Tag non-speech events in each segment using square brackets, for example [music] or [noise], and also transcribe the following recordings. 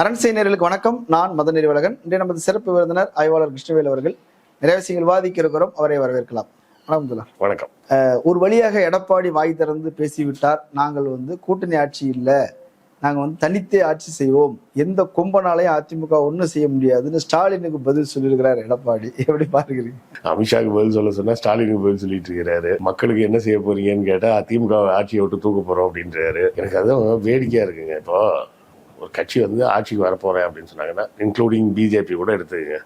அரண்சை நேர்களுக்கு வணக்கம். நான் மதன் நெறிவழகன். இன்றைய நமது சிறப்பு விருந்தினர் ஆய்வாளர் கிருஷ்ணவேல் அவர்கள். நிறைய விஷயங்கள் விவாதிக்க இருக்கிறோம். அவரை வரவேற்கலாம். வணக்கம். வணக்கம். ஒரு வழியாக எடப்பாடி வாய் திறந்து பேசிவிட்டார். நாங்கள் வந்து கூட்டணி ஆட்சி இல்லை. நாங்கள் வந்து தனித்தே ஆட்சி செய்வோம். எந்த கொம்பனாலையும் அதிமுக ஒன்றும் செய்ய முடியாதுன்னு ஸ்டாலினுக்கு பதில் சொல்லியிருக்கிறார் எடப்பாடி. எப்படி பாருக்கிறீங்க? அமித்ஷாக்கு பதில் சொல்ல சொன்னா ஸ்டாலினுக்கு பதில் சொல்லிட்டு இருக்கிறாரு. மக்களுக்கு என்ன செய்ய போறீங்கன்னு கேட்டா திமுக ஆட்சியை விட்டு தூக்க போறோம் அப்படின்றாரு. எனக்கு அதுவும் வேடிக்கையா இருக்குங்க இப்போ. ஒரு கட்சி வந்து ஆட்சிக்கு வரப்போகிறேன் அப்படின்னு சொன்னாங்கன்னா இன்க்ளூடிங் பிஜேபி கூட எடுத்துக்கங்க.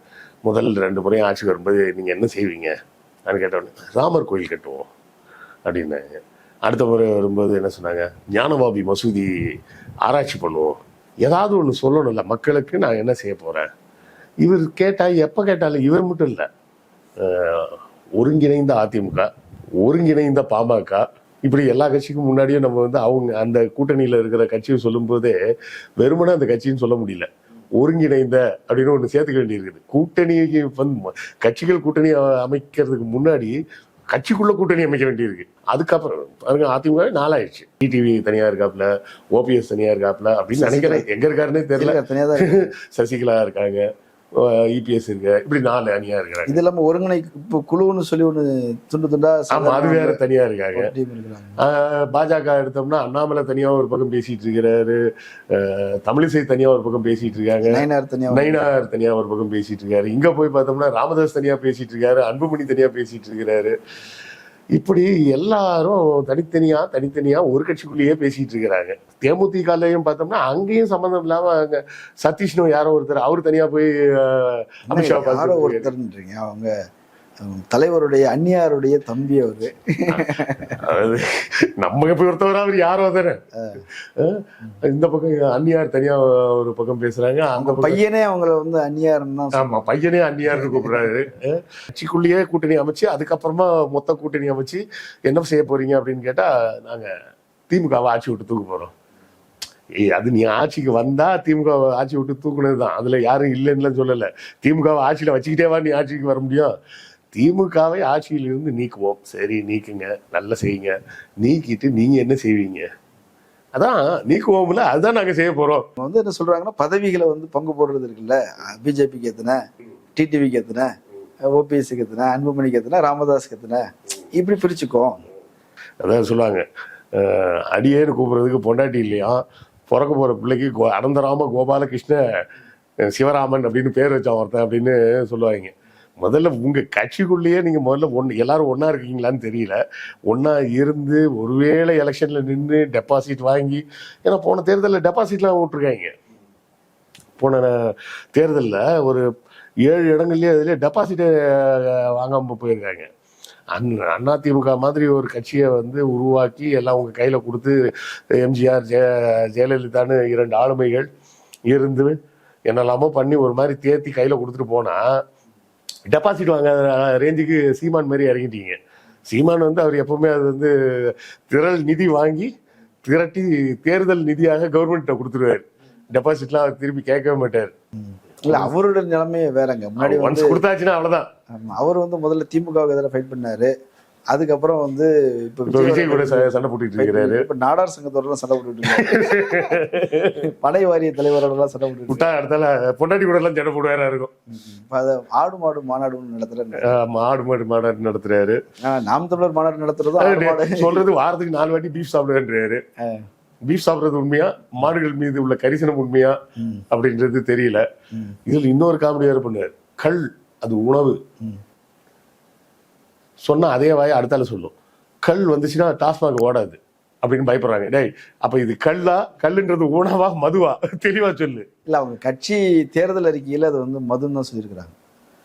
முதல் ரெண்டு முறையும் ஆட்சிக்கு வரும்போது நீங்கள் என்ன செய்வீங்க? நான் கேட்டோன்னே ராமர் கோயில் கட்டுவோம் அப்படின்னாங்க. அடுத்த முறை வரும்போது என்ன சொன்னாங்க? ஞானபாபி மசூதி ஆராய்ச்சி பண்ணுவோம். ஏதாவது ஒன்று சொல்லணும்ல மக்களுக்கு நான் என்ன செய்ய போகிறேன் இவர் கேட்டால் எப்போ கேட்டாலும் இவர் மட்டும் இல்லை ஒருங்கிணைந்த அதிமுக ஒருங்கிணைந்த பாமக இப்படி எல்லா கட்சிக்கும் முன்னாடியும் நம்ம வந்து அவங்க அந்த கூட்டணியில இருக்கிற கட்சியை சொல்லும்போதே வெறுமனே அந்த கட்சின்னு சொல்ல முடியல. ஒருங்கிணைந்த அப்படின்னு ஒன்று சேர்த்துக்க வேண்டியிருக்குது. கூட்டணிக்கு வந்து கட்சிகள் கூட்டணி அமைக்கிறதுக்கு முன்னாடி கட்சிக்குள்ள கூட்டணி அமைக்க வேண்டியிருக்கு. அதுக்கப்புறம் பாருங்க அதிமுக நாளாயிடுச்சு. டிடிவி தனியா இருக்காப்ல ஓபிஎஸ் தனியா இருக்காப்ல அப்படின்னு நினைக்கிறேன். எங்க இருக்காருன்னே தெரியல. சசிகலா [laughs] இருக்காங்க. இபிஎஸ் இருக்கு. இப்படி நாலு அணியா இருக்கிறாங்க. இது இல்லாம ஒருங்கிணை இப்போ குழுன்னு சொல்லி ஒன்று துண்டு துண்டா ஆமா அது வேற தனியா இருக்காங்க. பாஜக எடுத்தோம்னா அண்ணாமலை தனியா ஒரு பக்கம் பேசிட்டு இருக்கிறாரு. தமிழிசை தனியா ஒரு பக்கம் பேசிட்டு இருக்காங்க. நயனார் தனியாக நயினார் தனியா ஒரு பக்கம் பேசிட்டு இருக்காரு. இங்க போய் பார்த்தோம்னா ராமதாஸ் தனியா பேசிட்டு இருக்காரு. அன்புமணி தனியா பேசிட்டு இருக்கிறாரு. இப்படி எல்லாரும் தனித்தனியா தனித்தனியா ஒரு கட்சிக்குள்ளேயே பேசிட்டு இருக்கிறாங்க. தேமுதிகலையும் பார்த்தோம்னா அங்கேயும் சம்மந்தம் இல்லாம அங்க சதீஷ்னு யாரோ ஒருத்தர் அவர் தனியா போய் அமித்ஷா யாரோ ஒருத்தர்ன்றீங்க. அவங்க தலைவருடைய அந்நியாருடைய தம்பி அவரு. அதாவது நம்ம பொறுத்தவரை அவர் யாரோ தானே இந்த பக்கம் அந்நியார் தனியா ஒரு பக்கம் பேசுறாங்க அந்த பையனே அவங்கள வந்து அந்நியாருன்னு தான் ஆமா பையனே அந்நியார்னு கூப்பிடுறாரு. கட்சிக்குள்ளேயே கூட்டணி அமைச்சு அதுக்கப்புறமா மொத்த கூட்டணி அமைச்சு என்ன செய்ய போறீங்க அப்படின்னு கேட்டா நாங்க திமுகவை ஆட்சி விட்டு தூக்க போறோம். ஏய் அது நீ ஆட்சிக்கு வந்தா திமுக ஆட்சி விட்டு தூக்குனதுதான். அதுல யாரும் இல்லைன்னு சொல்லல. திமுகவை ஆட்சியில வச்சுக்கிட்டே வா நீ ஆட்சிக்கு வர முடியும். திமுகவை ஆட்சியிலிருந்து நீக்குவோம். சரி நீக்குங்க. நல்லா செய்யுங்க. நீக்கிட்டு நீங்க என்ன செய்வீங்க? அதான் நீக்குவோம்ல அதுதான் நாங்க செய்ய போறோம். அவங்க வந்து என்ன சொல்றாங்கன்னா பதவிகளை வந்து பங்கு போடுறது இருக்குல்ல. பிஜேபிக்கு எத்தனை? டிடிவிக்கு எத்தனை? ஓபிஎஸ்க்கு எத்தனை? அன்புமணிக்கு எத்தனை? ராமதாஸ்க்கு எத்தனை? இப்படி பிரிச்சுக்கோ அதான் சொல்லுவாங்க அடியேன்னு கூப்பிடுறதுக்கு பொண்டாட்டி இல்லையா? பிறக்க போற பிள்ளைக்கு கோ- அனந்தராம கோபாலகிருஷ்ண சிவராமன் அப்படின்னு பேர் வச்சான் ஒருத்தன் அப்படின்னு சொல்லுவாங்க. முதல்ல உங்கள் கட்சிக்குள்ளேயே நீங்கள் முதல்ல ஒன்று எல்லாரும் ஒன்றா இருக்கீங்களான்னு தெரியல. ஒன்றா இருந்து ஒருவேளை எலெக்ஷனில் நின்று டெபாசிட் வாங்கி ஏன்னா போன தேர்தலில் டெபாசிட்லாம் விட்ருக்காங்க போன தேர்தலில் ஒரு ஏழு இடங்கள்லேயே அதிலே டெபாசிட்டை வாங்காமல் போயிருக்காங்க. அந் அதிமுக மாதிரி ஒரு கட்சியை வந்து உருவாக்கி எல்லாம் உங்கள் கையில் கொடுத்து எம்ஜிஆர் ஜெய ஜெயலலிதான்னு இரண்டு ஆளுமைகள் இருந்து என்னெல்லாமோ பண்ணி ஒரு மாதிரி தேர்த்தி கையில் கொடுத்துட்டு போனால் டெபாசிட் வாங்காத ரேஞ்சுக்கு சீமான் மாதிரி இறங்கிட்டீங்க. சீமான் வந்து அவர் எப்பவுமே அது வந்து திரள் நிதி வாங்கி திரட்டி தேர்தல் நிதியாக கவர்மெண்ட்ட கொடுத்துருவாரு. டெபாசிட்லாம் அவர் திருப்பி கேட்கவே மாட்டார். இல்ல அவரோட நிலைமையே வேறங்க. முன்னாடி கொடுத்தாச்சுன்னா அவ்வளவுதான். அவர் வந்து முதல்ல திமுகவுக்கு எதிராக ஃபைட் பண்ணாரு. அதுக்கப்புறம் வந்து இப்ப விஜய் கூட சண்டை போட்டுட்டு இருக்கிறாரு இப்ப நாடார் சங்கத்தோட சண்டை போட்டுட்டு இருக்காரு. படை வாரிய தலைவரோட எல்லாம் சண்டை போட்டுட்டு விட்டா இடத்துல பொண்டாட்டி கூட எல்லாம் சண்டை போடுவாரா இருக்கும். அத ஆடு மாடு மாநாடு நடத்துறாரு. ஆடு மாடு மாடாடு நடத்துறாரு. நாம் தமிழர் மாநாடு நடத்துறதும் மாடு. சொல்றது வாரத்துக்கு நாலு வாட்டி பீஃப் சாப்பிடுவேன்றாரு. பீஃப் சாப்பிடுறது உண்மையா? மாடுகள் மீது உள்ள கரிசனம் உண்மையா. அப்படின்றது தெரியல. இதுல இன்னொரு காமெடி வேற பண்ணாரு கள் அது உணவு. சொன்னால் அதே வாயை அடுத்தால சொல்லும். கல் வந்துச்சுன்னா டாஸ்மாக் ஓடாது அப்படின்னு பயப்படுறாங்க. டேய் அப்ப இது கல்லா? கல்லுன்றது உணவா மதுவா? தெளிவா சொல்லு. இல்ல அவங்க கட்சி தேர்தல் அறிக்கையில அது வந்து மதுன்னு தான் சொல்லியிருக்கிறாங்க.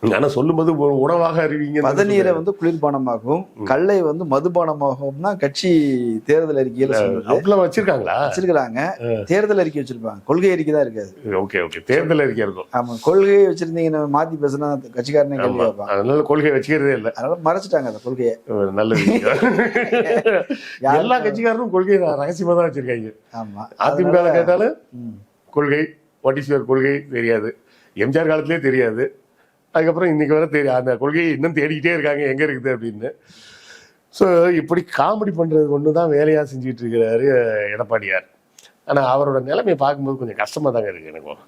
ஆனா சொல்லும்போது உணவாக அறிவிங்க. பதநீரை வந்து குளிர்பானமாகவும் கல்லை வந்து மதுபானமாகவும் தான் கட்சி தேர்தல் அறிக்கையில அப்படிலாம் வச்சிருக்காங்களா? வச்சிருக்கிறாங்க. தேர்தல் அறிக்கை வச்சிருப்பாங்க. கொள்கை அறிக்கை தான் இருக்காது ஓகே ஓகே. தேர்தல் அறிக்கை இருக்கும். ஆமா கொள்கையை வச்சிருந்தீங்கன்னா மாத்தி பேசுனா கட்சிக்காரனே கேள்வி அதனால கொள்கை வச்சுக்கிறதே இல்ல. அதனால மறைச்சிட்டாங்க அந்த கொள்கையை. ஒரு நல்ல விஷயம். [laughs] யாரு- எல்லா கட்சிக்காரரும் கொள்கை ரகசியமா தான் வச்சிருக்காங்க. ஆமா. அதிமுக கேட்டாலும். கொள்கை வாட் இஸ் யுவர் கொள்கை தெரியாது. எம்ஜிஆர் காலத்திலே தெரியாது. அதுக்கப்புறம் இன்னைக்கு வரை தெரியும் அந்த கொள்கையை இன்னும் தேடிக்கிட்டே இருக்காங்க எங்க இருக்குது அப்படின்னு. ஸோ இப்படி காமெடி பண்றது ஒன்று தான் வேலையா செஞ்சுட்டு இருக்கிறாரு எடப்பாடியார். ஆனா அவரோட நிலைமையை பார்க்கும்போது கொஞ்சம் கஷ்டமா தாங்க இருக்கு எனக்கும்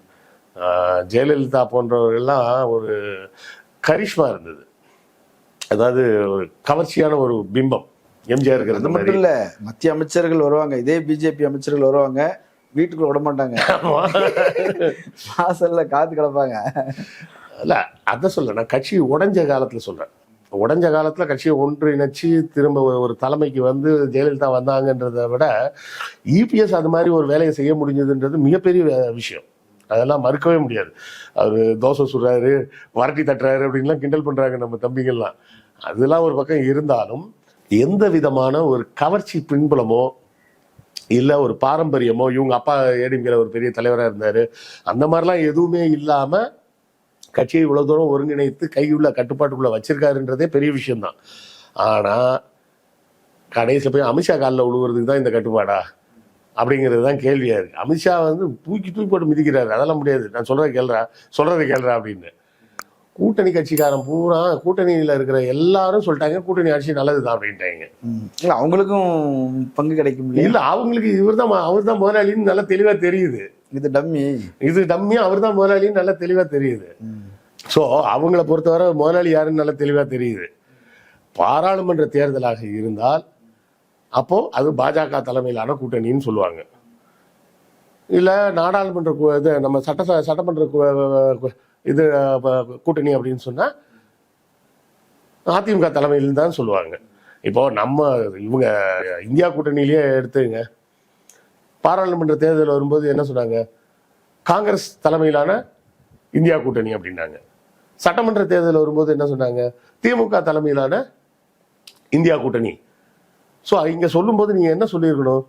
ஜெயலலிதா போன்றவர்கள்லாம் ஒரு கரிஷ்மா இருந்தது. அதாவது ஒரு கவர்ச்சியான ஒரு பிம்பம். எம்ஜிஆர் அது இருக்கிறது மட்டும் மாதிரி இல்ல மத்திய அமைச்சர்கள் வருவாங்க இதே பிஜேபி அமைச்சர்கள் வருவாங்க வீட்டுக்குள்ள விட மாட்டாங்க. வாசல்ல காத்து கிடப்பாங்க. இல்லை அதை சொல்ல நான் கட்சி உடஞ்ச காலத்தில் சொல்கிறேன் உடஞ்ச காலத்தில் கட்சியை ஒன்றிணைச்சு திரும்ப ஒரு- தலைமைக்கு வந்து ஜெயலலிதா வந்தாங்கன்றதை விட இபிஎஸ் அது மாதிரி ஒரு வேலையை செய்ய முடிஞ்சதுன்றது மிகப்பெரிய விஷயம். அதெல்லாம் மறுக்கவே முடியாது. அவர் தோசை சுடுறாரு வரட்டி தட்டுறாரு அப்படின்லாம் கிண்டல் பண்ணுறாங்க நம்ம தம்பிகள்லாம். அதெல்லாம் ஒரு பக்கம் இருந்தாலும் எந்த விதமான ஒரு கவர்ச்சி பின்புலமோ இல்லை ஒரு பாரம்பரியமோ இவங்க அப்பா ஏடிங்கிற ஒரு பெரிய தலைவராக இருந்தார் அந்த மாதிரிலாம் எதுவுமே இல்லாமல் கட்சியை இவ்வளவு தூரம் ஒருங்கிணைத்து கையுள்ள கட்டுப்பாட்டுக்குள்ள வச்சிருக்காருன்றதே பெரிய விஷயம்தான். ஆனா கடைசியில் போய் அமித்ஷா காலில் விழுவுறதுக்கு தான் இந்த கட்டுப்பாடா? அப்படிங்கிறது தான் கேள்வியா இருக்கு. அமித்ஷா வந்து தூக்கி தூக்கி போட்டு மிதிக்கிறாரு. அதெல்லாம் முடியாது. நான் சொல்றதை கேள்றா சொல்றதை கேள்றா அப்படின்னு. கூட்டணி கட்சிக்காரன் பூரா கூட்டணியில இருக்கிற எல்லாரும் சொல்லிட்டாங்க கூட்டணி ஆட்சி நல்லதுதான் அப்படின்ட்டாங்க. ம். இல்ல அவங்களுக்கும் பங்கு கிடைக்கும் இல்ல அவங்களுக்கு இவர் தான் அவர் தான் முதலாளின்னு நல்லா தெளிவா தெரியுது. இது டம்மி. இது டம்மியா அவர் தான் முதலாளின்னு நல்லா தெளிவா தெரியுது. ஸோ அவங்கள பொறுத்தவரை முதலாளி யாருன்னு நல்லா தெளிவாக தெரியுது. பாராளுமன்ற தேர்தலாக இருந்தால் அப்போது அது பாஜக தலைமையிலான கூட்டணின்னு சொல்லுவாங்க. இல்லை நாடாளுமன்ற இது நம்ம சட்ட சட்டமன்ற இது கூட்டணி அப்படின்னு சொன்னால் அதிமுக தலைமையில் தான் சொல்லுவாங்க. இப்போ நம்ம இவங்க இந்தியா கூட்டணியிலேயே எடுத்துங்க. பாராளுமன்ற தேர்தல் வரும்போது என்ன சொன்னாங்க? காங்கிரஸ் தலைமையிலான இந்தியா கூட்டணி அப்படின்னாங்க. சட்டமன்ற தேர்தல் வரும்போது என்ன சொன்னாங்க? திமுக தலைமையிலான இந்தியா கூட்டணி. ஸோ இங்கே சொல்லும்போது நீங்கள் என்ன சொல்லியிருக்கணும்?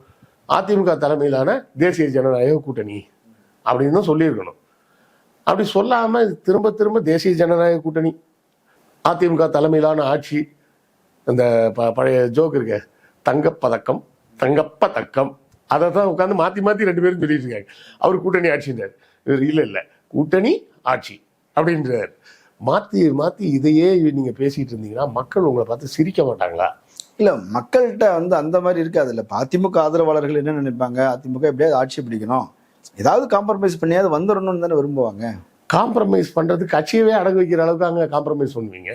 அதிமுக தலைமையிலான தேசிய ஜனநாயக கூட்டணி அப்படின்னு தான் சொல்லியிருக்கணும். அப்படி சொல்லாமல் திரும்ப திரும்ப தேசிய ஜனநாயக கூட்டணி அதிமுக தலைமையிலான ஆட்சி அந்த ப- பழைய ஜோக் இருக்க. தங்கப்பதக்கம் தங்கப்பதக்கம். அதை தான் உட்காந்து மாற்றி மாற்றி ரெண்டு பேரும் சொல்லிட்டு இருக்காங்க. அவர் கூட்டணி ஆட்சின்றார். இவர் இல்லை இல்லை. கூட்டணி ஆட்சி. அப்படின்றார். மாத்தி மாத்தி இதையே நீங்க பேசிட்டு இருந்தீங்கன்னா மக்கள் உங்களை பார்த்து சிரிக்க மாட்டாங்களா? இல்ல மக்கள்கிட்ட வந்து அந்த மாதிரி இருக்காது. இல்ல அதிமுக ஆதரவாளர்கள் என்ன நினைப்பாங்க? அதிமுக எப்படியாவது ஆட்சி பிடிக்கணும். ஏதாவது காம்ப்ரமைஸ் பண்ணியாவது வந்துடணும்னு தானே விரும்புவாங்க. காம்ப்ரமைஸ் பண்றது கட்சியவே அடகு வைக்கிற அளவுக்கு அங்க காம்ப்ரமைஸ் பண்ணுவீங்க.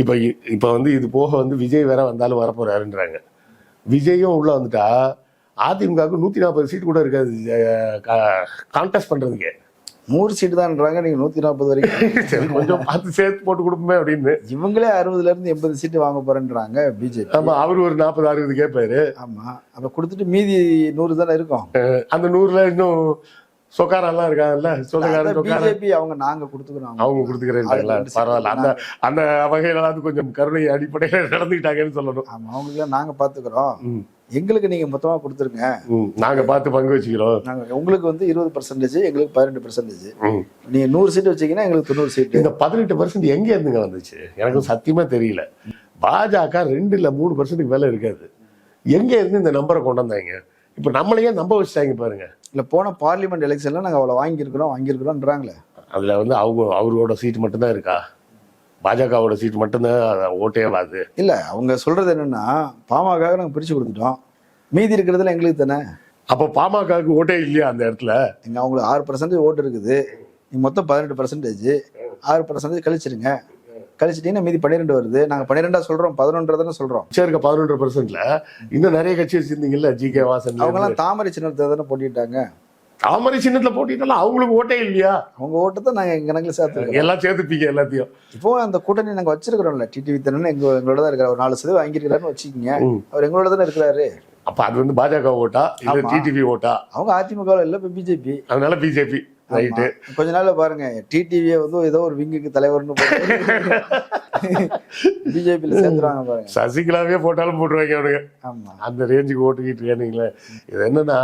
இப்ப இப்ப வந்து இது போக வந்து விஜய் வேற வந்தாலும் வரப்போறாருன்றாங்க. விஜயும் உள்ள வந்துட்டா அதிமுகவுக்கு நூத்தி நாற்பது சீட் கூட இருக்காது. கான்டெஸ்ட் பண்றதுக்கு. நூறு சீட்டு தான்ன்றாங்க நீங்க நூத்தி நாற்பது வரைக்கும். கொஞ்சம் பார்த்து சேர்த்து போட்டு கொடுப்போமே அப்படின்னு. இவங்களே அறுபதுல இருந்து எண்பது சீட்டு வாங்க போறேன்றாங்க பிஜேபி ஆமா அவர் ஒரு நாற்பது அறுபது கேட்பாரு ஆமா அப்ப கொடுத்துட்டு மீதி நூறு தானே இருக்கும். அந்த நூறுல இன்னும் சொக்காரெல்லாம் இருக்காங்கல்ல சொந்தக்காரன் பிஜேபி அவங்க நாங்க கொடுத்துக்கிறோம். அவங்க கொடுத்துக்கிறேன்ல அது பரவாயில்ல. அந்த அந்த வகையிலாவது கொஞ்சம் கருணை அடிப்படையில நடந்துக்கிட்டாங்கன்னு சொல்லணும். ஆமா அவங்களுக்கு நாங்க பாத்துக்கிறோம். எங்களுக்கு நீங்க மொத்தமா கொடுத்துருங்க. ம். நாங்க பார்த்து பங்கு வச்சுக்கிறோம். நாங்க உங்களுக்கு வந்து இருபது பர்சன்டேஜ் எங்களுக்கு பதினெட்டு பர்சன்டேஜ் ம். நீங்க நூறு சீட்டு வச்சீங்கன்னா எங்களுக்கு தொண்ணூறு சீட்டு இந்த பதினெட்டு பர்சன்ட் எங்க இருந்துங்க வந்துச்சு? எனக்கும் சத்தியமா தெரியல. பாஜக ரெண்டு இல்ல மூணு பர்சன்ட்டுக்கு மேல இருக்காது. எங்க இருந்து இந்த நம்பரை கொண்டு வந்தாங்க? இப்ப நம்மளையே நம்ப வச்சுட்டாங்க பாருங்க. இல்ல போன பார்லிமெண்ட் எலெக்ஷன்ல நாங்க அவ்வளவு வாங்கியிருக்கிறோம் வாங்கியிருக்கிறோம்ன்றாங்களே. அதுல வந்து அவங்க அவரோட சீட் மட்டும்தான் இருக்கா? பாஜகவோட சீட் மட்டும்தான் ஓட்டே ஆகாது இல்ல அவங்க சொல்றது என்னன்னா பாமக நாங்க பிரிச்சு கொடுத்துட்டோம். மீதி இருக்கிறதுல எங்களுக்கு தானே? அப்ப பாமகவுக்கு ஓட்டே இல்லையா அந்த இடத்துல? எங்க அவங்களுக்கு ஆறு பர்சன்டேஜ் ஓட்டு இருக்குது. நீங்க மொத்தம் பதினெட்டு பர்சன்டேஜ் ஆறு பர்சன்டேஜ் கழிச்சிருங்க. கழிச்சிட்டீங்கன்னா மீதி பன்னிரெண்டு வருது. நாங்க பன்னிரெண்டா சொல்றோம் பதினொன்றரை தானே சொல்றோம். மிச்சம் இருக்க பதினொன்று பர்சன்ட்ல இன்னும் நிறைய கட்சி வச்சிருந்தீங்கல்ல ஜி கே வாசன் அவங்க எல்லாம் தாமரை சின்னத்தை தானே போட்டிட்டாங்க. தாமரை சின்னத்துல போட்டிட்டாலும் அவங்களுக்கு ஓட்டே இல்லையா? அவங்க ஓட்டத்தை நாங்க எங்க கணக்குல சேர்த்துருக்கோம் எல்லாம் சேர்த்துப்பீங்க எல்லாத்தையும். இப்போ அந்த கூட்டணி நாங்க வச்சிருக்கிறோம்ல டிடிவி தினன் எங்க எங்களோட தான் இருக்கிறார். ஒரு நாலு சதவீதம் வாங்கியிருக்கிறாருன்னு வச்சுக்கோங்க. அவர் எங்களோட தானே இருக்கிறாரு. அப்ப அது வந்து பாஜக ஓட்டா இல்ல. டிடிவி ஓட்டா? அவங்க அதிமுகவில் இல்ல இப்ப பிஜேபி அதனால பிஜேபி ரைட்டு. கொஞ்ச நாள்ல பாருங்க டிடிவியை வந்து ஏதோ ஒரு விங்குக்கு தலைவர்னு பிஜேபியில சேர்த்துருவாங்க பாருங்க. சசிகலாவே போட்டாலும் போட்டுருவாங்க அவனுங்க. ஆமா. அந்த ரேஞ்சுக்கு ஓட்டுக்கிட்டு இருக்கானுங்களே. இது என்னன்னா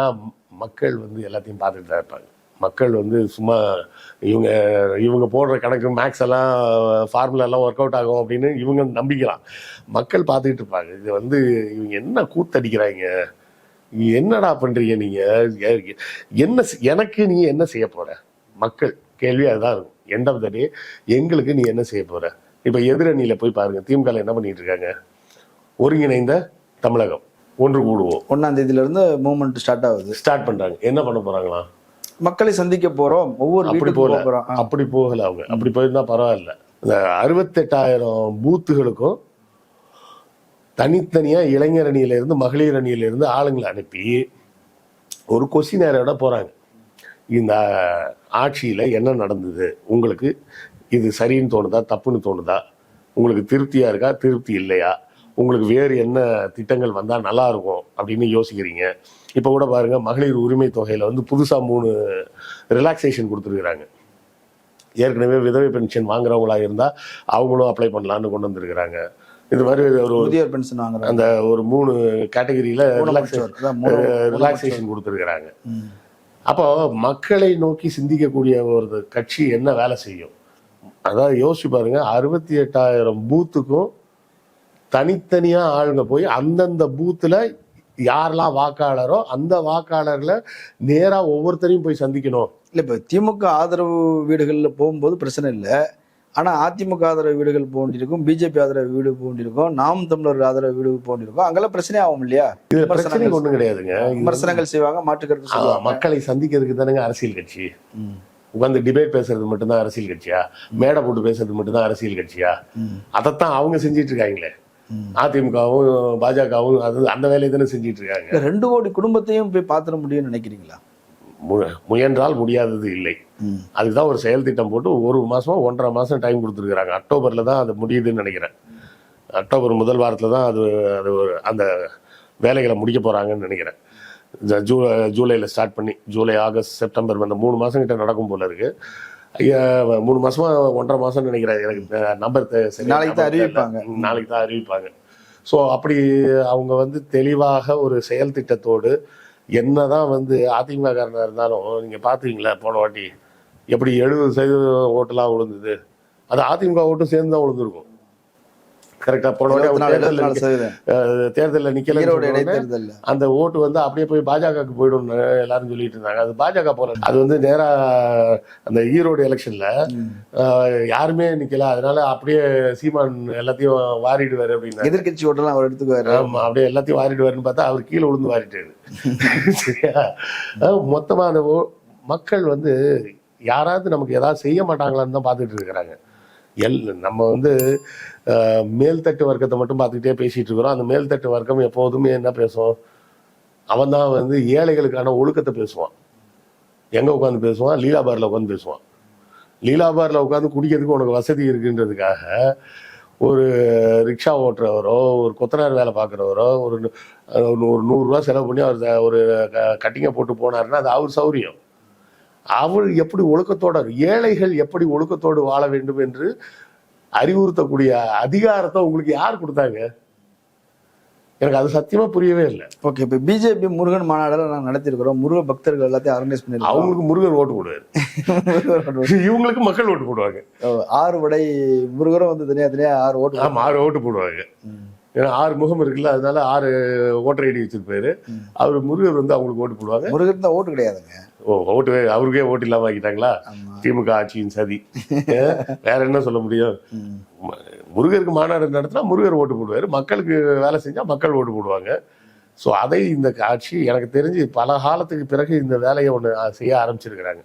மக்கள் வந்து எல்லாத்தையும் பார்த்துட்டு தான் இருப்பாங்க. மக்கள் வந்து சும்மா இவங்க இவங்க போடுற கணக்கு மேக்ஸ் எல்லாம் ஃபார்முலா எல்லாம் ஒர்க் அவுட் ஆகும் அப்படின்னு இவங்க நம்பிக்கலாம். மக்கள் பார்த்துக்கிட்டு இருப்பாங்க. இது வந்து இவங்க என்ன கூத்தடிக்கிறாங்க? என்னடா பண்ணுறீங்க நீங்கள் என்ன செ- எனக்கு நீ என்ன செய்ய போகிற மக்கள் கேள்வி அதுதான் இருக்கும். எண்ட் ஆஃப் த டே எங்களுக்கு நீ என்ன செய்ய போகிற இப்போ எதிரணியில் போய் பாருங்க. திமுகவில் என்ன பண்ணிகிட்டு இருக்காங்க? ஒருங்கிணைந்த தமிழகம். ஒன்று கூடுவோம். ஒன்னாம் தேதியில இருந்து மூவ்மெண்ட் ஸ்டார்ட் ஆகுது. ஸ்டார்ட் பண்றாங்க. என்ன பண்ண போறாங்களா? மக்களை சந்திக்க போறோம். ஒவ்வொரு அப்படி வீட்டுக்கு போல போக போறோம். ஆ. அப்படி போகல அவங்க. அப்படி போயிருந்தா பரவாயில்ல. இந்த அறுபத்தெட்டாயிரம் பூத்துகளுக்கும் தனித்தனியா இளைஞர் அணியில இருந்து மகளிர் அணியில இருந்து ஆளுங்களை அனுப்பி ஒரு கொஸ்டினரோட போறாங்க. இந்த ஆட்சியில என்ன நடந்தது? உங்களுக்கு இது சரின்னு தோணுதா? தப்புன்னு தோணுதா? உங்களுக்கு திருப்தியா இருக்கா? திருப்தி இல்லையா? உங்களுக்கு வேறு என்ன திட்டங்கள் வந்தா நல்லா இருக்கும் அப்படின்னு யோசிக்கிறீங்க. இப்ப கூட பாருங்க மகளிர் உரிமை தொகையில வந்து புதுசா மூணு ரிலாக்ஸேஷன் கொடுத்துருக்குறாங்க. ஏற்கனவே விதவை பென்ஷன் வாங்குறவங்களா இருந்தா அவங்களும் அப்ளை பண்ணலாம்னு கொண்டு வந்திருக்கிறாங்க. இது மாதிரி ஒரு முதியோர் பென்ஷன் வாங்குறாங்க அந்த ஒரு மூணு கேட்டகரியில மூணு- ரிலாக்ஸேஷன் கொடுத்துருக்குறாங்க. அப்போ மக்களை நோக்கி சிந்திக்கக்கூடிய ஒரு கட்சி என்ன வேலை செய்யும்? அதாவது யோசிச்சு பாருங்க அறுபத்தி எட்டாயிரம் பூத்துக்கும் தனித்தனியா ஆளுங்க போய் அந்தந்த பூத்துல யாரெல்லாம் வாக்காளரோ அந்த வாக்காளர்ல நேரா ஒவ்வொருத்தரையும் போய் சந்திக்கணும். இல்ல இப்ப திமுக ஆதரவு வீடுகள்ல போகும்போது பிரச்சனை இல்ல. ஆனா அதிமுக ஆதரவு வீடுகள் போண்டிருக்கும் பிஜேபி ஆதரவு வீடு போண்டிருக்கும் நாம் தமிழர் ஆதரவு வீடு போண்டிருக்கும் அங்கெல்லாம் பிரச்சனை ஆகும் இல்லையா? விமர்சனங்கள் ஒண்ணும் கிடையாதுங்க. விமர்சனங்கள் செய்வாங்க மாற்று கருத்து ஆ, சொல்லுவாங்க மக்களை சந்திக்கிறதுக்கு தானேங்க அரசியல் கட்சி. உட்காந்து டிபேட் பேசுறது மட்டும்தான் அரசியல் கட்சியா? மேடை போட்டு பேசுறது மட்டும்தான் அரசியல் கட்சியா. அதைத்தான் அவங்க செஞ்சிட்டு இருக்காங்களே. அதிமுகவும் பாஜகவும் அது அந்த வேலையை தானே செஞ்சிட்டு இருக்காங்க. ரெண்டு கோடி குடும்பத்தையும் போய் பாத்திர முடியும்னு நினைக்கிறீங்களா? முயன்றால் முடியாதது இல்லை. அதுதான் ஒரு செயல் திட்டம் போட்டு ஒரு மாசமா ஒன்றரை மாசம் டைம் கொடுத்துருக்காங்க அக்டோபர்ல தான் அது முடியுதுன்னு நினைக்கிறேன். அக்டோபர் முதல் வாரத்துல தான் அது அது ஒரு- அந்த வேலைகளை முடிக்க போறாங்கன்னு நினைக்கிறேன். இந்த ஜூ ஜூலைல ஸ்டார்ட் பண்ணி ஜூலை ஆகஸ்ட் செப்டம்பர் அந்த மூணு மாசம் கிட்ட நடக்கும் போல இருக்கு. மூணு மாசமா ஒன்றரை மாசம் நினைக்கிறேன். எனக்கு நம்பர் நாளைக்கு தான் அறிவிப்பாங்க. நாளைக்கு தான் அறிவிப்பாங்க. ஸோ அப்படி அவங்க வந்து தெளிவாக ஒரு செயல் திட்டத்தோடு என்னதான் வந்து அதிமுக காரனா இருந்தாலும் நீங்க பாத்தீங்களா போன வாட்டி? எப்படி எழுபது சதவீதம் ஓட்டுலாம் விழுந்தது அது அதிமுக ஓட்டும் சேர்ந்து தான் விழுந்திருக்கும் கரெக்டா போன தேர்தல்ல இடைத்தேர்தல்ல. அந்த ஓட்டு வந்து அப்படியே போய் பாஜகவுக்கு போயிடும் எல்லாரும் சொல்லிட்டு இருந்தாங்க. அது பாஜக போல அது வந்து நேரா அந்த ஈரோடு எலெக்ஷன்ல. யாருமே நிக்கல. அதனால அப்படியே சீமான் எல்லாத்தையும் வாரிடுவாரு அப்படின்னா எதிர்க்கட்சி ஓட்டெல்லாம் அவர் எடுத்துக்குவாரு. ஆமா அப்படியே எல்லாத்தையும் வாரிடுவாருன்னு பார்த்தா அவர் கீழே விழுந்து வாரிட்டாரு. [laughs] சரியா? அஹ் மொத்தமா அந்த மக்கள் வந்து யாராவது நமக்கு ஏதாவது செய்ய மாட்டாங்களான்னு தான் பார்த்துட்டு இருக்கிறாங்க. எல். நம்ம வந்து மேல்தட்டு வர்க்கத்தை மட்டும் பார்த்துக்கிட்டே பேசிட்டு இருக்கிறோம். அந்த மேல்தட்டு வர்க்கம் எப்போதுமே என்ன பேசும்? அவன் தான் வந்து ஏழைகளுக்கான ஒழுக்கத்தை பேசுவான். எங்க உட்காந்து பேசுவான்? லீலாபாரில் உட்காந்து பேசுவான். லீலாபாரில் உட்காந்து குடிக்கிறதுக்கு உனக்கு வசதி இருக்குன்றதுக்காக ஒரு ரிக்ஷா ஓட்டுறவரோ ஒரு கொத்தனார் வேலை பார்க்குறவரோ ஒரு ஒரு நூறுரூவா செலவு பண்ணி அவர் த- ஒரு கட்டிங்கை போட்டு போனாருன்னா அது அவர் சௌரியம். அவர் எப்படி ஒழுக்கத்தோட ஏழைகள் எப்படி ஒழுக்கத்தோடு வாழ வேண்டும் என்று அறிவுறுத்தக்கூடிய அதிகாரத்தை உங்களுக்கு யார் கொடுத்தாங்க? எனக்கு அது சத்தியமா புரியவே இல்லை. ஓகே இப்ப பிஜேபி முருகன் மாநாடுல நாங்க நடத்திருக்கிறோம் முருக பக்தர்கள் எல்லாத்தையும் ஆர்கனைஸ் பண்ணிருக்கோம் அவங்களுக்கு முருகர் ஓட்டு போடுவாரு. இவங்களுக்கு மக்கள் ஓட்டு போடுவாங்க. ஆறு உடை முருகரும் வந்து தனியா தனியா ஆறு ஓட்டு ஆமா ஆறு ஓட்டு போடுவாங்க. ஏன்னா ஆறு முகம் இருக்குல்ல அதனால ஆறு ஓட்டர் ஐடி வச்சிருப்பாரு. அவர் முருகர் வந்து அவங்களுக்கு ஓட்டு போடுவாங்க. முருகன் தான் ஓட்டு கிடையாதுங்க. ஓ ஓட்டு அவருக்கே ஓட்டு இல்லாம ஆக்கிட்டாங்களா? திமுக ஆட்சியின் சதி? [laughs] வேற என்ன சொல்ல முடியும்? முருகருக்கு மாநாடு நடத்தினா முருகர் ஓட்டு போடுவாரு. மக்களுக்கு வேலை செஞ்சா மக்கள் ஓட்டு போடுவாங்க. ஸோ அதை இந்த ஆட்சி எனக்கு தெரிஞ்சு பல காலத்துக்கு பிறகு இந்த வேலையை ஒன்று செய்ய ஆரம்பிச்சிருக்கிறாங்க.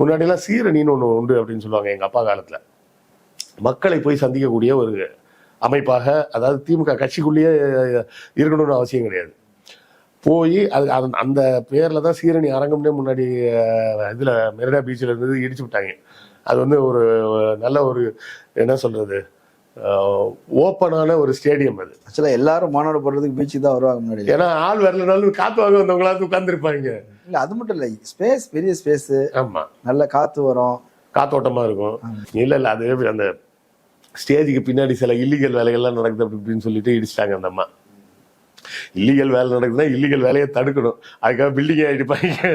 முன்னாடிலாம் சீரணின்னு ஒன்று உண்டு அப்படின்னு சொல்லுவாங்க எங்க அப்பா காலத்துல. மக்களை போய் சந்திக்கக்கூடிய ஒரு அமைப்பாக அதாவது திமுக கட்சிக்குள்ளேயே இருக்கணும்னு அவசியம் கிடையாது. போய் அது அந்த- பேர்ல தான் சீரணி அரங்கம்னே முன்னாடி இதுல மெரினா பீச்சில் இருந்தது இடிச்சு விட்டாங்க. அது வந்து ஒரு நல்ல ஒரு என்ன சொல்றது ஓப்பனான ஒரு ஸ்டேடியம் அது. ஆக்சுவலா எல்லாரும் மாநாடு போடுறதுக்கு பீச்சுக்கு தான் வருவாங்க முன்னாடி. ஏன்னா ஆள் வரலனாலும் காத்து வாங்க வந்தவங்களாவது உட்காந்துருப்பாங்க இல்ல அது மட்டும் இல்ல ஸ்பேஸ் பெரிய ஸ்பேஸ் ஆமா. நல்ல காத்து வரும். காத்தோட்டமா இருக்கும். இல்ல இல்ல அது அந்த ஸ்டேஜுக்கு பின்னாடி சில இல்லீகல் வேலைகள்லாம் நடக்குது அப்படி இப்படின்னு சொல்லிட்டு இடிச்சிட்டாங்க அந்த அம்மா. இல்லீகல் வேலை நடக்குதுன்னா இல்லீகல் வேலையை தடுக்கணும். அதுக்காக பில்டிங் ஆகிடுப்பாங்க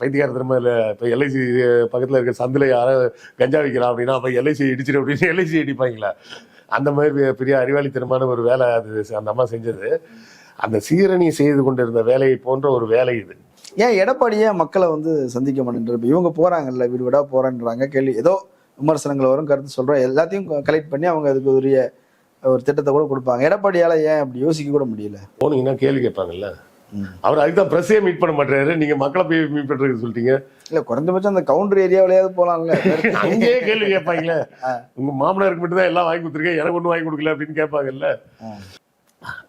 பைத்தியகாரத்தனமா இல்லை இப்போ எல்ஐசி பக்கத்தில் இருக்க சந்தில் யாரும் கஞ்சா விற்கிறான் அப்படின்னா அப்போ எல்ஐசி இடிச்சிடும் அப்படின்னு [laughs] எல்ஐசி இடிப்பாங்களா? அந்த மாதிரி பெரிய அறிவாளித்தனமான ஒரு வேலை அது அந்த அம்மா செஞ்சது. அந்த சீரணி செய்து கொண்டிருந்த வேலையை போன்ற ஒரு வேலை இது. ஏன் எடப்பாடியே மக்களை வந்து சந்திக்க மாட்டேன்ற இவங்க போறாங்கல்ல வீடு வீடா போறேன்றாங்க கேள்வி. ஏதோ விமர்சனங்கள் வரும் கருத்து சொல்றோம். எல்லாத்தையும் கலெக்ட் பண்ணி அவங்க அதுக்கு உரிய ஒரு திட்டத்தை கூட கொடுப்பாங்க. எடப்பாடியால ஏன் அப்படி யோசிக்க கூட முடியல? போனீங்கன்னா கேள்வி கேட்பாங்கல்ல. அவர் அதுதான் பிரஸ்ஸே மீட் பண்ண மாட்டாரு நீங்க மக்களை போய் மீட் பண்றதுக்கு சொல்லிட்டீங்க. இல்ல குறைஞ்சபட்சம் அந்த கவுண்டர் ஏரியாவிலேயாவது போலாம்ல. [laughs] அங்கேயே கேள்வி கேட்பாங்களே. [laughs] உங்க மாமனாருக்கு மட்டும் தான் எல்லாம் வாங்கி கொடுத்துருக்கேன். எனக்கு ஒன்றும் வாங்கி கொடுக்கல அப்படின்னு கேட்பாங்கல்ல.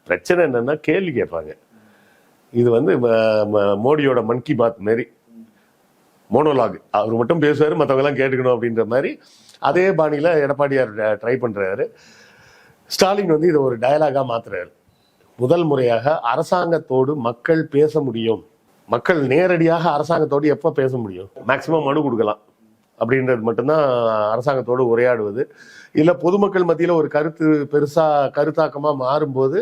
பிரச்சனை என்னன்னா கேள்வி கேட்பாங்க. இது வந்து மோடியோட மன் கி பாத் மாரி. மோனோலாக் அவர் மட்டும் பேசுவார் மற்றவங்கெல்லாம் கேட்டுக்கணும் அப்படின்ற மாதிரி அதே பாணியில் எடப்பாடியார் ட்ரை பண்ணுறாரு ஸ்டாலின் வந்து இதை ஒரு டயலாகாக மாற்றுறாரு முதல் முறையாக அரசாங்கத்தோடு மக்கள் பேச முடியும். மக்கள் நேரடியாக அரசாங்கத்தோடு எப்போ பேச முடியும்? மேக்சிமம் மனு கொடுக்கலாம். அப்படின்றது மட்டும்தான் அரசாங்கத்தோடு உரையாடுவது. இல்லை பொதுமக்கள் மத்தியில் ஒரு கருத்து பெருசாக கருத்தாக்கமாக மாறும்போது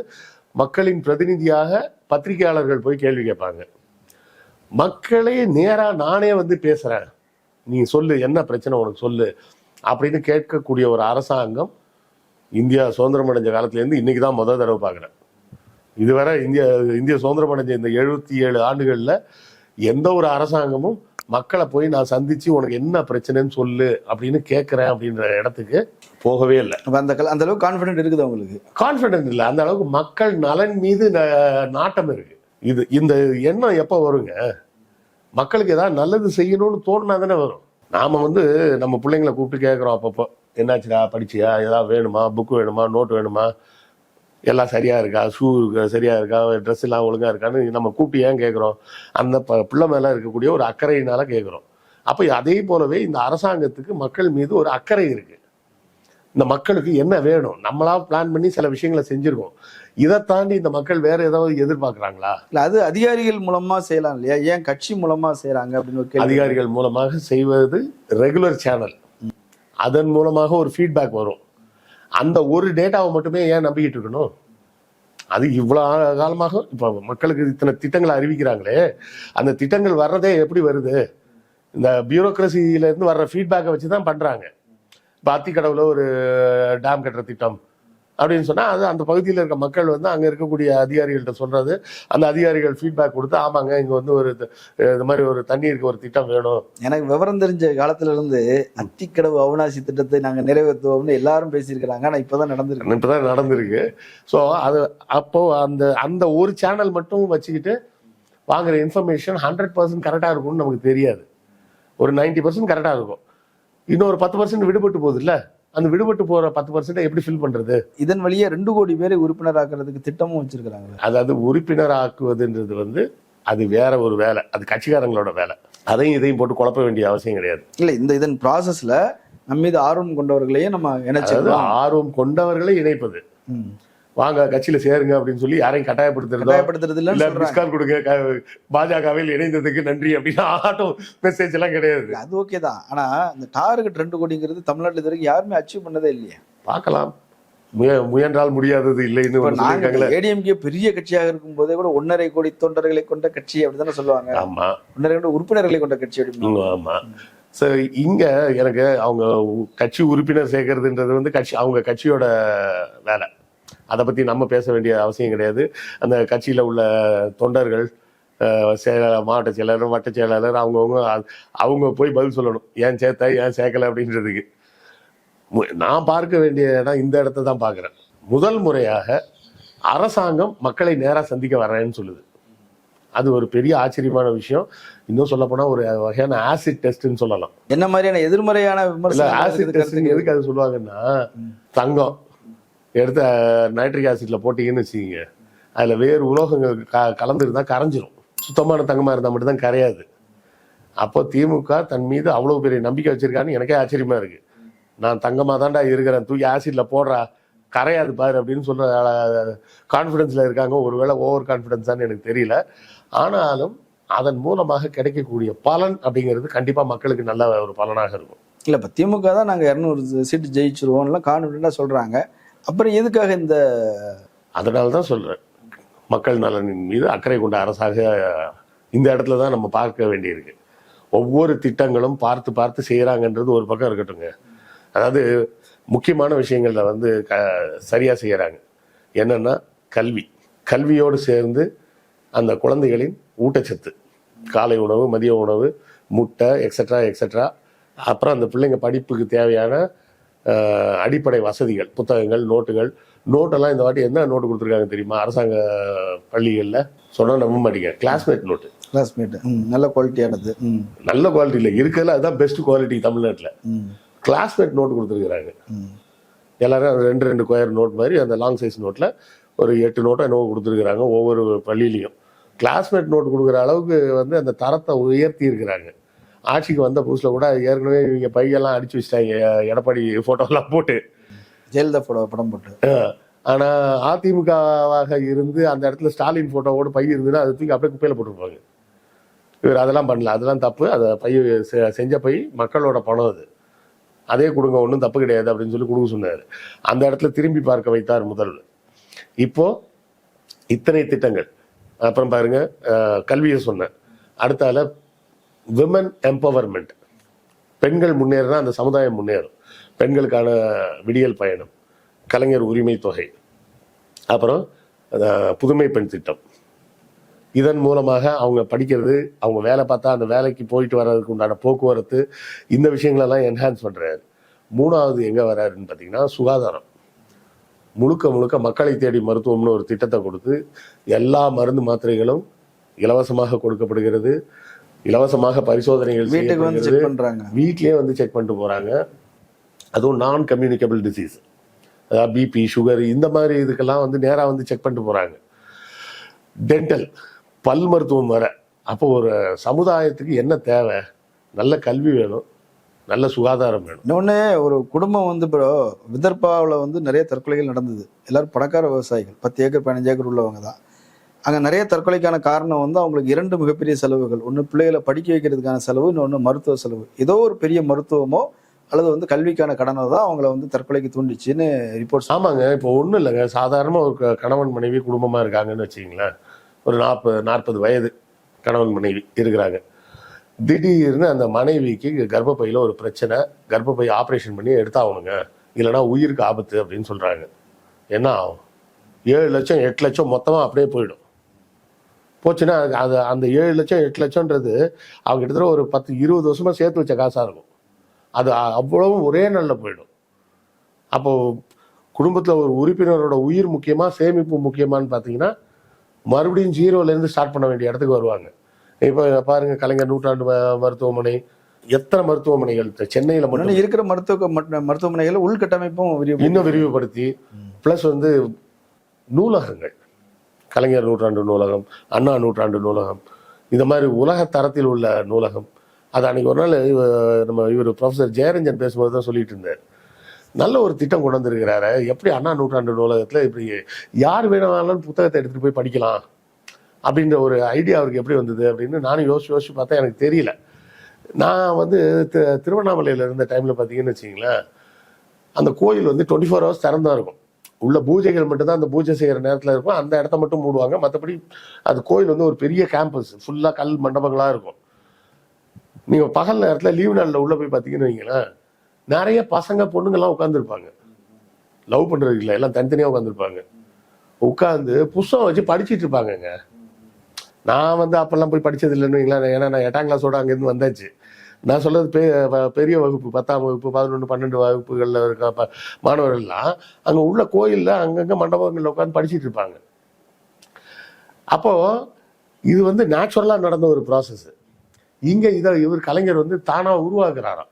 மக்களின் பிரதிநிதியாக பத்திரிகையாளர்கள் போய் கேள்வி கேட்பாங்க. மக்களே நேரா நானே வந்து பேசுறேன். நீ சொல்லு என்ன பிரச்சனை உனக்கு சொல்லு அப்படின்னு கேட்கக்கூடிய ஒரு அரசாங்கம் இந்தியா சுதந்திரம் அடைஞ்ச காலத்துலேருந்து இன்னைக்கு தான் முதல் தடவை பார்க்குறேன். இதுவரை இந்தியா இந்திய சுதந்திரம் அடைஞ்ச இந்த எழுபத்தி ஏழு ஆண்டுகளில் எந்த ஒரு அரசாங்கமும் மக்களை போய் நான் சந்திச்சு உனக்கு என்ன பிரச்சனைன்னு சொல்லு அப்படின்னு கேட்குறேன் அப்படின்ற இடத்துக்கு போகவே இல்லை. அந்த அந்த அளவுக்கு கான்பிடென்ட் இருக்குது அவங்களுக்கு கான்ஃபிடென்ட் இல்லை. அந்த அளவுக்கு மக்கள் நலன் மீது நாட்டம் இருக்கு. இது இந்த எண்ணம் எப்போ வருங்க? மக்களுக்கு ஏதாவது நல்லது செய்யணும்னு தோணுனா தானே வரும். நாம் வந்து நம்ம பிள்ளைங்களை கூப்பிட்டு கேட்குறோம் அப்பப்போ. என்னாச்சுடா படிச்சியா? ஏதாவது வேணுமா? புக்கு வேணுமா? நோட் வேணுமா? எல்லாம் சரியாக இருக்கா? ஷூ சரியாக இருக்கா? ட்ரெஸ் எல்லாம் ஒழுங்காக இருக்கான்னு நம்ம கூப்பிட்டு ஏன் கேட்குறோம்? அந்த ப- பிள்ளை மேலே இருக்கக்கூடிய ஒரு அக்கறையினால கேட்குறோம். அப்போ அதே போலவே இந்த அரசாங்கத்துக்கு மக்கள் மீது ஒரு அக்கறை இருக்குது இந்த மக்களுக்கு என்ன வேணும்? நம்மளா பிளான் பண்ணி சில விஷயங்களை செஞ்சிருக்கோம். இதை தாண்டி இந்த மக்கள் வேற ஏதாவது எதிர்பார்க்கறாங்களா? இல்ல அது அதிகாரிகள் மூலமா செய்யலாம் இல்லையா? ஏன் கட்சி மூலமா செய்யறாங்க அப்படின்னு அதிகாரிகள் மூலமாக செய்வது ரெகுலர் சேனல் அதன் மூலமாக ஒரு ஃபீட்பேக் வரும். அந்த ஒரு டேட்டாவை மட்டுமே ஏன் நம்பிக்கிட்டு இருக்கணும்? அது இவ்வளோ காலமாக இப்போ மக்களுக்கு இத்தனை திட்டங்களை அறிவிக்கிறாங்களே. அந்த திட்டங்கள் வர்றதே எப்படி வருது? இந்த பியூரோக்ரஸியில இருந்து வர்ற ஃபீட்பேக்கை வச்சு தான் பண்றாங்க. இப்போ அத்திக்கடவுல ஒரு டேம் கட்டுற திட்டம் அப்படின்னு சொன்னா அது அந்த பகுதியில் இருக்க மக்கள் வந்து அங்க இருக்கக்கூடிய அதிகாரிகள்கிட்ட சொல்றது. அந்த அதிகாரிகள் ஃபீட்பேக் கொடுத்து ஆமாங்க இங்க வந்து ஒரு இது- மாதிரி ஒரு தண்ணீருக்கு ஒரு திட்டம் வேணும். எனக்கு விவரம் தெரிஞ்ச காலத்துல இருந்து அத்திக்கடவு அவினாசி திட்டத்தை நாங்க நிறைவேற்றுவோம்னு எல்லாரும் பேசியிருக்கிறாங்க. ஆனா இப்பதான் நடந்திருக்கு. இப்பதான் நடந்திருக்கு. ஸோ அது அப்போ அந்த அந்த ஒரு சேனல் மட்டும் வச்சுக்கிட்டு வாங்குற இன்ஃபர்மேஷன் ஹண்ட்ரட் பர்சன்ட் கரெக்டாக இருக்கும்னு நமக்கு தெரியாது. ஒரு நைன்டி பர்சன்ட் கரெக்டாக இருக்கும். இன்னொரு பத்து பர்சன்ட் விடுபட்டு போகுது இல்ல அந்த விடுபட்டு போற பத்து பர்சன்ட் எப்படி ஃபில் பண்றது? இதன் வழியே ரெண்டு கோடி பேரை உறுப்பினராக்குறதுக்கு திட்டமும் வச்சிருக்கிறாங்க. அதாவது உறுப்பினர் ஆக்குவதுன்றது வந்து அது வேற ஒரு வேலை. அது கட்சிக்காரங்களோட வேலை. அதையும் இதையும் போட்டு குழப்ப வேண்டிய அவசியம் கிடையாது. இல்ல இந்த இதன் ப்ராசஸ்ல நம்ம மீது ஆர்வம் கொண்டவர்களையும் நம்ம இணைச்சிருக்கோம். ஆர்வம் கொண்டவர்களை இணைப்பது. வாங்க கட்சியில சேருங்க அப்படின்னு சொல்லி யாரையும் கட்டாயப்படுத்துறதோ கட்டாயப்படுத்துறது இல்ல மிஸ்கால் கொடுங்க பாஜகவில் இணைந்ததுக்கு நன்றி அப்படின்னு ஆட்டோ மெசேஜ் எல்லாம் கிடையாது. அது ஓகே தான். ஆனா இந்த டார்கெட் ரெண்டு கோடிங்கிறது தமிழ்நாட்டுல இது வரைக்கும் யாருமே அச்சீவ் பண்ணதே இல்லையே. பார்க்கலாம். முய- முயன்றால் முடியாதது இல்லைன்னு ஏடிஎம்கே பெரிய கட்சியாக இருக்கும் போதே கூட ஒன்னரை கோடி தொண்டர்களை கொண்ட கட்சி அப்படிதானே சொல்லுவாங்க. ஆமா. ஒன்னரை கோடி உறுப்பினர்களை கொண்ட கட்சி அப்படின்னு ஆமா. சரி இங்க எனக்கு அவங்க கட்சி உறுப்பினர் சேர்க்கறதுன்றது வந்து கட்சி அவங்க கட்சியோட வேலை. அதை பத்தி நம்ம பேச வேண்டிய அவசியம் கிடையாது. அந்த கட்சியில உள்ள தொண்டர்கள் செயலாளர் மாவட்ட செயலாளர் வட்ட செயலாளர் அவங்கவுங்க அவங்க போய் பதில் சொல்லணும். ஏன் சேர்த்த ஏன் சேர்க்கல அப்படின்றதுக்கு. நான் பார்க்க வேண்டிய இடம் இந்த இடத்த தான் பார்க்குறேன். முதல் முறையாக அரசாங்கம் மக்களை நேரா சந்திக்க வரேன்னு சொல்லுது. அது ஒரு பெரிய ஆச்சரியமான விஷயம். இன்னும் சொல்ல போனா ஒரு வகையான ஆசிட் டெஸ்ட்னு சொல்லலாம். என்ன மாதிரியான எதிர்மறையான ஆசிட் டெஸ்ட்? எதுக்கு அது சொல்லுவாங்கன்னா தங்கம். எடுத்து நைட்ரிக் ஆசிட்ல போட்டீங்கன்னு வச்சுக்கோங்க. அதில் வேறு உலோகங்கள் க கலந்துருந்தா கரைஞ்சிரும். சுத்தமான தங்கமாக இருந்தால் மட்டும்தான் கரையாது. அப்போ திமுக தன் மீது அவ்வளோ பெரிய நம்பிக்கை வச்சிருக்கான்னு எனக்கே ஆச்சரியமாக இருக்கு. நான் தங்கமாக தான்டா இருக்கிறேன். தூக்கி ஆசிட்ல போடுறா. கரையாது பாரு அப்படின்னு சொல்கிற கான்ஃபிடென்ஸில் இருக்காங்க. ஒருவேளை ஓவர் கான்ஃபிடென்ஸான்னு எனக்கு தெரியல. ஆனாலும் அதன் மூலமாக கிடைக்கக்கூடிய பலன் அப்படிங்கிறது கண்டிப்பாக மக்களுக்கு நல்ல ஒரு பலனாக இருக்கும். இல்லை இப்போ திமுக தான் நாங்கள் இரநூறு சீட்டு ஜெயிச்சிருவோம்லாம் கான்ஃபிடென்ட்டாக சொல்கிறாங்க அப்புறம் எதுக்காக இந்த அதனால தான் சொல்கிறேன் மக்கள் நலனின் மீது அக்கறை கொண்ட அரசாக இந்த இடத்துல தான் நம்ம பார்க்க வேண்டியிருக்கு. ஒவ்வொரு திட்டங்களும் பார்த்து பார்த்து செய்கிறாங்கன்றது ஒரு பக்கம் இருக்கட்டுங்க அதாவது முக்கியமான விஷயங்களில் வந்து க சரியாக செய்கிறாங்க என்னென்னா கல்வி. கல்வியோடு சேர்ந்து அந்த குழந்தைகளின் ஊட்டச்சத்து. காலை உணவு மதிய உணவு முட்டை எக்ஸட்ரா எக்ஸட்ரா அப்புறம் அந்த பிள்ளைங்க படிப்புக்கு தேவையான அடிப்படை வசதிகள் புத்தகங்கள் நோட்டுகள். நோட்டெல்லாம் இந்த வாட்டி என்ன நோட்டு கொடுத்துருக்காங்க தெரியுமா? அரசாங்க பள்ளிகளில். சொன்னால் நம்ப மாட்டீங்க. Classmate note. கிளாஸ்மேட் நல்ல குவாலிட்டியானது நல்ல குவாலிட்டி இல்லை. இருக்கிறதுல அதுதான் பெஸ்ட் குவாலிட்டி தமிழ்நாட்டில். கிளாஸ்மேட் நோட்டு கொடுத்துருக்குறாங்க. எல்லாரும் ரெண்டு ரெண்டு கொயர் நோட் மாதிரி அந்த லாங் சைஸ் நோட்டில் ஒரு எட்டு நோட்டை என்னவோ கொடுத்துருக்குறாங்க ஒவ்வொரு பள்ளியிலையும். கிளாஸ்மேட் நோட் கொடுக்குற அளவுக்கு வந்து அந்த தரத்தை உயர்த்தி இருக்கிறாங்க. ஆட்சிக்கு வந்த புதுசில் கூட ஏற்கனவே இவங்க பையெல்லாம் அடிச்சு வச்சிட்டாங்க. எடப்பாடி ஃபோட்டோலாம் போட்டு. ஜெயலலிதா போட படம் போட்டு. ஆனால் அதிமுகவாக இருந்து அந்த இடத்துல ஸ்டாலின் ஃபோட்டோவோட பை இருந்ததுன்னா அதை தூக்கி அப்படியே குப்பையில் போட்டுருப்பாங்க. இவர் அதெல்லாம் பண்ணல. அதெல்லாம் தப்பு. அதை பை செஞ்ச பை மக்களோட பணம் அது. அதே கொடுங்க ஒன்றும் தப்பு கிடையாது அப்படின்னு சொல்லி கொடுக்க சொன்னார். அந்த இடத்துல திரும்பி பார்க்க வைத்தார் முதல்வர். இப்போ இத்தனை திட்டங்கள். அப்புறம் பாருங்க அஹ், கல்வியை சொன்னேன். அடுத்தால விமன் எம்பவர்மெண்ட் பெண்கள் முன்னேறினா அந்த சமுதாயம் முன்னேறும். பெண்களுக்கான விடியல் பயணம் கலைஞர் உரிமை தொகை அப்புறம் புதுமை பெண் திட்டம். இதன் மூலமாக அவங்க படிக்கிறது அவங்க வேலை பார்த்தா அந்த வேலைக்கு போயிட்டு வர்றதுக்கு உண்டான போக்குவரத்து இந்த விஷயங்களெல்லாம் என்ஹான்ஸ் பண்ணுறாரு மூணாவது எங்கே வராருன்னு பார்த்தீங்கன்னா சுகாதாரம். முழுக்க முழுக்க மக்களை தேடி மருத்துவம்னு ஒரு திட்டத்தை கொடுத்து எல்லா மருந்து மாத்திரைகளும் இலவசமாக கொடுக்கப்படுகிறது. இலவசமாக பரிசோதனைகள் வீட்டுக்கு வந்து செக் பண்றாங்க. வீட்லயே வந்து செக் பண்ணிட்டு போறாங்க. அதுவும் நான் கம்யூனிகபிள் டிசீஸ் அதாவது பிபி சுகர் இந்த மாதிரி இதுக்கெல்லாம் வந்து நேரா வந்து செக் பண்ணிட்டு போறாங்க. டென்டல் பல் மருத்துவம் வர அப்போ ஒரு சமுதாயத்துக்கு என்ன தேவை? நல்ல கல்வி வேணும். நல்ல சுகாதாரம் வேணும். இன்னொன்று ஒரு குடும்பம் வந்து ப்ரோ விதர்பாவில் வந்து நிறைய தற்கொலைகள் நடந்தது. எல்லாரும் பணக்கார விவசாயிகள். பத்து ஏக்கர் பதினஞ்சு ஏக்கர் உள்ளவங்க தான். அங்கே நிறைய தற்கொலைக்கான காரணம் வந்து அவங்களுக்கு இரண்டு மிகப்பெரிய செலவுகள். ஒன்று பிள்ளைகளை படிக்க வைக்கிறதுக்கான செலவு இன்னொன்று மருத்துவ செலவு. ஏதோ ஒரு பெரிய மருத்துவமோ அல்லது வந்து கல்விக்கான கடனோ தான் அவங்கள வந்து தற்கொலைக்கு தூண்டிச்சுன்னு ரிப்போர்ட் ஆமாங்க. இப்போ ஒன்றும் இல்லைங்க. சாதாரணமாக ஒரு க- கணவன் மனைவி குடும்பமாக இருக்காங்கன்னு வச்சிங்களேன் ஒரு நாற்பது நாற்பது வயது கணவன் மனைவி இருக்கிறாங்க. திடீர்னு அந்த மனைவிக்கு கர்ப்பப்பையில் ஒரு பிரச்சனை கர்ப்பப்பை ஆப்ரேஷன் பண்ணி எடுத்தாகணுங்க. இல்லைன்னா உயிருக்கு ஆபத்து அப்படின்னு சொல்கிறாங்க என்ன ஆகும்? ஏழு லட்சம் எட்டு லட்சம் மொத்தமாக அப்படியே போயிடும். போச்சுன்னா அது- அந்த ஏழு லட்சம் எட்டு லட்சம்ன்றது அவங்க கிட்டத்தட்ட ஒரு பத்து இருபது வருஷமா சேர்த்து வச்ச காசாக இருக்கும். அது அவ்வளவும் ஒரே நாளில் போயிடும். அப்போ குடும்பத்தில் ஒரு உறுப்பினரோட உயிர் முக்கியமா சேமிப்பு முக்கியமான்னு பார்த்தீங்கன்னா மறுபடியும் ஜீரோல இருந்து ஸ்டார்ட் பண்ண வேண்டிய இடத்துக்கு வருவாங்க. இப்போ பாருங்க கலைஞர் நூற்றாண்டு மருத்துவமனை எத்தனை மருத்துவமனைகள் சென்னையில மட்டும் இருக்கிற மருத்துவ மட்- மருத்துவமனைகள் உள்கட்டமைப்பும் இன்னும் விரிவுபடுத்தி ப்ளஸ் வந்து நூலகங்கள். கலைஞர் நூற்றாண்டு நூலகம் அண்ணா நூற்றாண்டு நூலகம் இந்த மாதிரி உலக தரத்தில் உள்ள நூலகம். அது அன்றைக்கி ஒரு நாள் நம்ம இவர் ப்ரொஃபசர் ஜெயரஞ்சன் பேசும்போது தான் சொல்லிட்டு இருந்தார். நல்ல ஒரு திட்டம் கொண்டு வந்திருக்கிறாரு. எப்படி அண்ணா நூற்றாண்டு நூலகத்தில் இப்படி யார் வேணாலும் புத்தகத்தை எடுத்துகிட்டு போய் படிக்கலாம் அப்படின்ற ஒரு ஐடியா அவருக்கு எப்படி வந்தது அப்படின்னு நானும் யோசிச்சு யோசிச்சு பார்த்தா எனக்கு தெரியல. நான் வந்து திருவண்ணாமலையில் இருந்த டைமில் பார்த்தீங்கன்னு வச்சிங்களேன் அந்த கோயில் வந்து டுவெண்ட்டி ஃபோர் ஹவர்ஸ் திறந்தா இருக்கும். உள்ள பூஜைகள் மட்டும்தான் அந்த பூஜை செய்கிற நேரத்தில் இருக்கும். அந்த இடத்த மட்டும் மூடுவாங்க. மற்றபடி அது கோயில் வந்து ஒரு பெரிய கேம்பஸ் ஃபுல்லாக கல் மண்டபங்களாக இருக்கும். நீங்கள் பகல் நேரத்தில் லீவு நாளில் உள்ளே போய் பார்த்தீங்கன்னு வைங்களேன் நிறைய பசங்க பொண்ணுங்கள்லாம் உட்காந்துருப்பாங்க லவ் பண்ணுறதுக்கு இல்லை எல்லாம் தனித்தனியாக உட்காந்துருப்பாங்க உட்காந்து புஸ்தகம் வச்சு படிச்சிட்டு இருப்பாங்கங்க. நான் வந்து அப்போல்லாம் போய் படித்தது இல்லைன்னு வைங்களேன். ஏன்னா நான் எட்டாம் கிளாஸோட அங்கேருந்து வந்தாச்சு. நான் சொல்றது பெ பெரிய வகுப்பு பத்தாம் வகுப்பு பதினொன்று பன்னெண்டு வகுப்புகளில் இருக்க ப- மாணவர்கள்லாம் அங்கே உள்ள கோயிலில் அங்கங்கே மண்டபங்களில் உட்காந்து படிச்சிட்டு இருப்பாங்க. அப்போது இது வந்து நேச்சுரலாக நடந்த ஒரு ப்ராசஸ்ஸு இங்கே இதை இவர் கலைஞர் வந்து தானாக உருவாக்குறாராம்.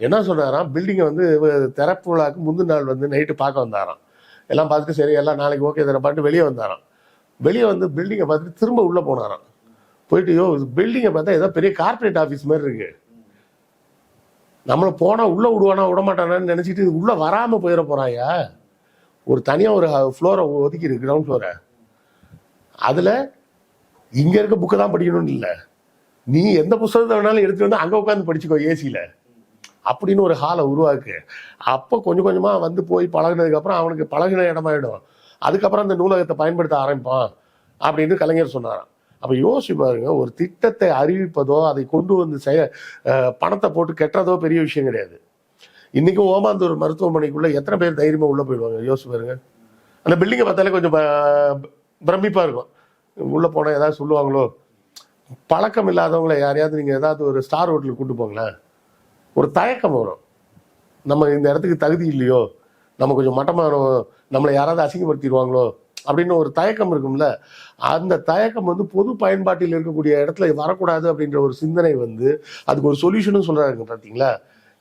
என்ன சொன்னாராம் பில்டிங்கை வந்து திறப்பு விழாக்கு முந்தின நாள் வந்து நைட்டு பார்க்க வந்தாராம். எல்லாம் பார்த்துட்டு சரி எல்லாம் நாளைக்கு ஓகே தானே பாட்டு வெளியே வந்தாராம். வெளியே வந்து பில்டிங்கை பார்த்துட்டு திரும்ப உள்ளே போனாராம். போயிட்டு யோ பில்டிங்கை பார்த்தா ஏதோ பெரிய கார்ப்பரேட் ஆஃபீஸ் மாதிரி இருக்குது நம்மளை போனால் உள்ளே விடுவானா விட நினச்சிட்டு உள்ளே வராமல் போயிட போகிறாயா ஒரு தனியாக ஒரு ஃப்ளோரை ஒதுக்கி இருக்கு கிரவுண்ட் ஃப்ளோரை அதில் இங்கே இருக்க புக்கை தான் படிக்கணும்னு இல்லை. நீ எந்த புத்தகத்தை வேணாலும் எடுத்துட்டு வந்து அங்கே உட்காந்து படிச்சுக்கோ ஏசியில் அப்படின்னு ஒரு ஹாலை உருவாக்கு. அப்போ கொஞ்சம் கொஞ்சமாக வந்து போய் பழகுனதுக்கு அப்புறம் அவனுக்கு பழகின இடமாயிடும். அதுக்கப்புறம் அந்த நூலகத்தை பயன்படுத்த ஆரம்பிப்பான் அப்படின்னு கலைஞர் சொன்னாராம். அப்போ யோசிச்சு பாருங்க ஒரு திட்டத்தை அறிவிப்பதோ அதை கொண்டு வந்து செய்ய பணத்தை போட்டு கெட்டதோ பெரிய விஷயம் கிடையாது. இன்றைக்கும் ஓமாந்தூர் மருத்துவமனைக்குள்ள எத்தனை பேர் தைரியமா உள்ள போயிடுவாங்க? யோசிச்சு பாருங்க. அந்த பில்டிங்கை பார்த்தாலே கொஞ்சம் பிரமிப்பாக பிரமிப்பா இருக்கும். உள்ள போனா ஏதாவது சொல்லுவாங்களோ? பழக்கம் இல்லாதவங்கள யாரையாவது நீங்க ஏதாவது ஒரு ஸ்டார் ஹோட்டலுக்கு கூட்டு போங்களேன். ஒரு தயக்கம் வரும். நம்ம இந்த இடத்துக்கு தகுதி இல்லையோ? நம்ம கொஞ்சம் மட்டமாக நம்மளை யாராவது அசிங்கப்படுத்திடுவாங்களோ? அப்படின்னு ஒரு தயக்கம் இருக்கும்ல. அந்த தயக்கம் வந்து பொது பயன்பாட்டில் இருக்கக்கூடிய இடத்துல வரக்கூடாது அப்படின்ற ஒரு சிந்தனை வந்து அதுக்கு ஒரு சொல்யூஷனும் சொல்றாங்க பார்த்தீங்களா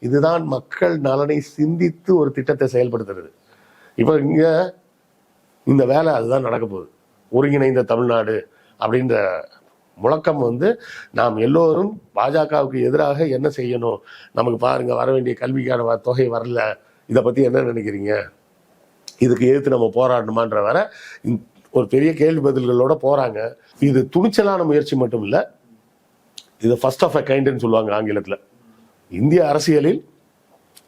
இதுதான் மக்கள் நலனை சிந்தித்து ஒரு திட்டத்தை செயல்படுத்துறது. இப்போ இங்க இந்த வேலை அதுதான் நடக்க போகுது. ஒருங்கிணைந்த தமிழ்நாடு அப்படின்ற முழக்கம் வந்து நாம் எல்லோரும் பாஜகவுக்கு எதிராக என்ன செய்யணும்? நமக்கு பாருங்க வர வேண்டிய கல்விக்கான தொகை வரல. இதை பத்தி என்ன நினைக்கிறீங்க? இதுக்கு எதிர்த்து நம்ம போராடணுமான்ற வர ஒரு பெரிய கேள்வி பதில்களோட போறாங்க. இது துணிச்சலான முயற்சி மட்டும் இல்லை இது ஃபர்ஸ்ட் ஆஃப் அ கைண்ட்னு சொல்லுவாங்க ஆங்கிலத்தில். இந்திய அரசியலில்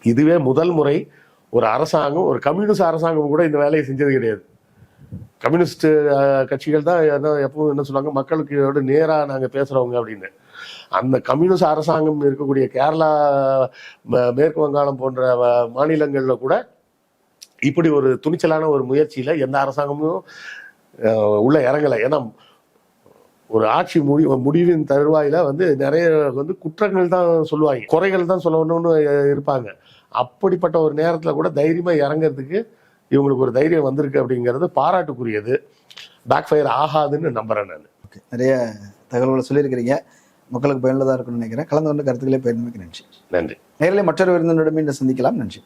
இதுவே முதல் முறை ஒரு அரசாங்கம் ஒரு கம்யூனிஸ்ட் அரசாங்கம் கூட இந்த வேலையை செஞ்சது கிடையாது. கம்யூனிஸ்ட் கட்சிகள் தான் என்ன எப்பவும் என்ன சொல்லுவாங்க மக்களுக்கு நேராக நாங்கள் பேசுகிறவங்க அப்படின்னு. அந்த கம்யூனிஸ்ட் அரசாங்கம் இருக்கக்கூடிய கேரளா மேற்கு வங்காளம் போன்ற வ- கூட இப்படி ஒரு துணிச்சலான ஒரு முயற்சியில எந்த அரசாங்கமும் உள்ள இறங்கலை. ஏன்னா ஒரு ஆட்சி முடி முடிவின் தருவாயில வந்து நிறைய வந்து குற்றங்கள் தான் சொல்லுவாங்க. குறைகள் தான் சொல்லணும்னு இருப்பாங்க. அப்படிப்பட்ட ஒரு நேரத்துல கூட தைரியமா இறங்குறதுக்கு இவங்களுக்கு ஒரு தைரியம் வந்திருக்கு அப்படிங்கிறது பாராட்டுக்குரியது. பேக் ஃபயர் ஆகாதுன்னு நம்புறேன் நான். ஓகே. நிறைய தகவல்களை சொல்லியிருக்கிறீங்க. மக்களுக்கு பயனுள்ளதாக இருக்கும்னு நினைக்கிறேன். கலந்து கொண்டு கருத்துக்களை பகிர்ந்தமைக்கு நன்றி. நன்றி. நேரில் மற்றொரு விருந்தினரிடம் சந்திக்கலாம். நன்றி.